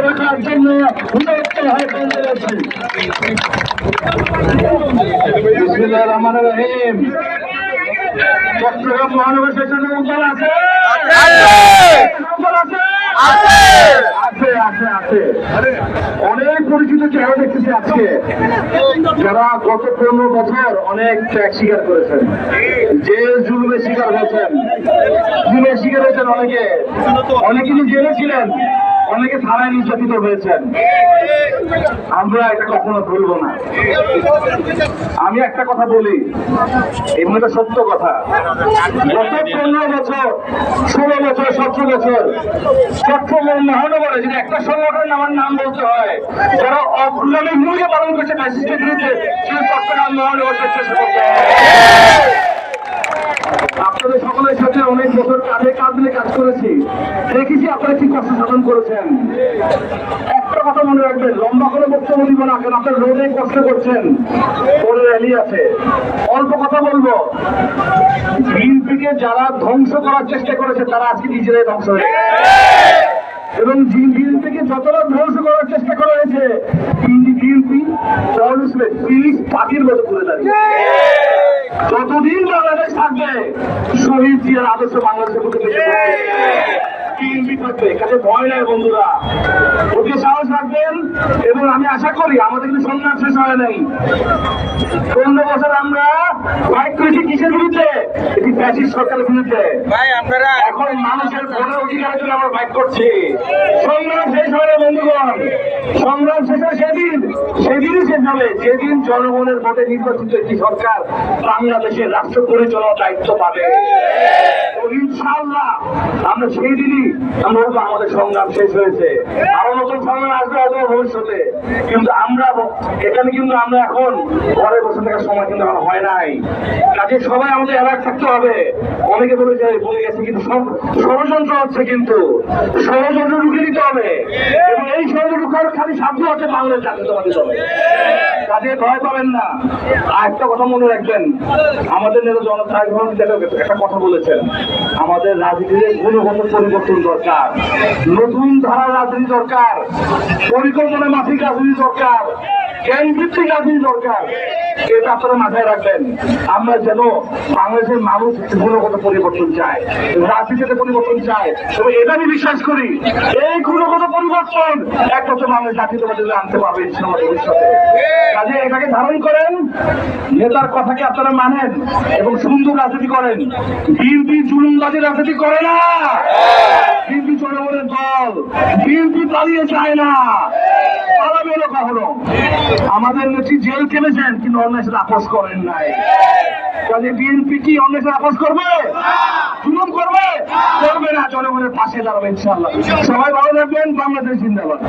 রাখার জন্য উন্নত রহমানির রহিম। চট্টগ্রাম মহানগর সেশনের আছে। আছে। আছে! আছে আছে। অনেক পরিচিত চেহারা দেখতেছি আজকে। যারা গত পনেরো বছর অনেক ত্যাগ স্বীকার করেছেন। যে জুলুমে শিকার হয়েছেন জুলুমে শিকার হয়েছেন অনেকে। অনেকে জেলে ছিলেন? অনেকে থানায় নির্যাতিত হয়েছেন। আমরা এটা কখনো ভুলবো না। আমি একটা কথা বলি এমনি তো সত্য কথা। গত পনেরো বছর, ষোলো বছর, সতেরো বছর, চট্টগ্রাম মহানগরে যদি একটা সংগঠনের আমার নাম বলতে হয়, যারা অগ্রগামী ভূমিকা পালন করছে বিরুদ্ধে সেটা চট্টগ্রাম মহানগর স্বেচ্ছাসেবক দল। আপনাদের সকলের সাথে অনেক বছর কাঁধে কাঁধ কাজ করেছি। দেখেছি আপনারা কি কষ্ট সাধন করেছেন। একটা কথা মনে রাখবেন, লম্বা করে বক্তব্য দিব না কেন আপনার রোদে কষ্ট করছেন। পরে র্যালি আছে। অল্প কথা বলব। বিএনপিকে যারা ধ্বংস করার চেষ্টা করেছে, তারা আজকে নিজেরাই ধ্বংস হয়ে। এবং বিএনপিকে যতটা ধ্বংস করার চেষ্টা করা হয়েছে, বিএনপি পুলিশ পাখির মতো করে দাঁড়িয়ে যতদিন বাংলাদেশ থাকবে শহীদ জিয়ার আদর্শ বাংলাদেশের মধ্যে থাকবে ভয় নাই বন্ধুরা। ওকে আমি আশা করি আমাদের কিন্তু সংগ্রাম শেষ হয় নাই। পনেরো বছর আমরা ফাইট করেছি কিসের বিরুদ্ধে? এটি ব্যাচিস সরকারের বিরুদ্ধে। ভাই আপনারা এখন মানুষের ভোটের অধিকারের জন্য আমরা ফাইট করছি। সংগ্রাম শেষ হয় না বন্ধুগণ। সংগ্রাম শেষ হয় সেদিন। সেদিনই শেষ হবে। যেদিন জনগণের ভোটে নির্বাচিত একটি সরকার বাংলাদেশের রাষ্ট্র পরিচালনার দায়িত্ব পাবে। তো ইনশাআল্লাহ আমরা সেই দিনই আমরা বলব আমাদের সংগ্রাম শেষ হয়েছে। আরও নতুন সংগ্রাম আসবে হয়তো ভবিষ্যতে। কিন্তু আমরা এখানে কিন্তু আমরা এখন ঘরে বসে থাকার সময় কিন্তু আমার হয় নাই। কাজে সবাই আমাদের অ্যালার্ট থাকতে হবে। অনেকে বলে যায় বলে গেছে। কিন্তু ষড়যন্ত্র হচ্ছে কিন্তু। ষড়যন্ত্র ঢুকে দিতে হবে। আমাদের নেতা রাজনীতির গুণগত পরিবর্তন দরকার। নতুন ধারা রাজনীতি দরকার। পরিকল্পনা মাফিক রাজনীতি দরকার। ভিত্তিক রাজনীতি দরকার। এটা আপনারা মাথায় রাখবেন। আমরা যেন বাংলাদেশের মানুষ গুণগত পরিবর্তন চায়। রাজনীতিতে পরিবর্তন চায়। তবে এটা আমি বিশ্বাস করি, এই গুণগত পরিবর্তন বাংলাদেশ জাতীয়তাবাদী দল আনতে পারবে ভবিষ্যতে। কাজে এটাকে ধারণ করেন নেতার কথাকে আপনারা মানেন এবং সুন্দর রাজনীতি করেন। বিএনপি রাজনীতি করে না। বিএনপি জনগণের দল। বিএনপি পালিয়ে যায় না। কখনো। আমাদের নেত্রী জেল খেলেছেন কিন্তু অন্যের সাথে আপোষ করেন নাই। কাজে বিএনপি কি অন্যের সাথে আপোষ করবে? জুলুম করবে? জনগণের পাশে দাঁড়াবে ইনশাল্লাহ সবাই ভালো থাকবেন বাংলাদেশ জিন্দাবাদ।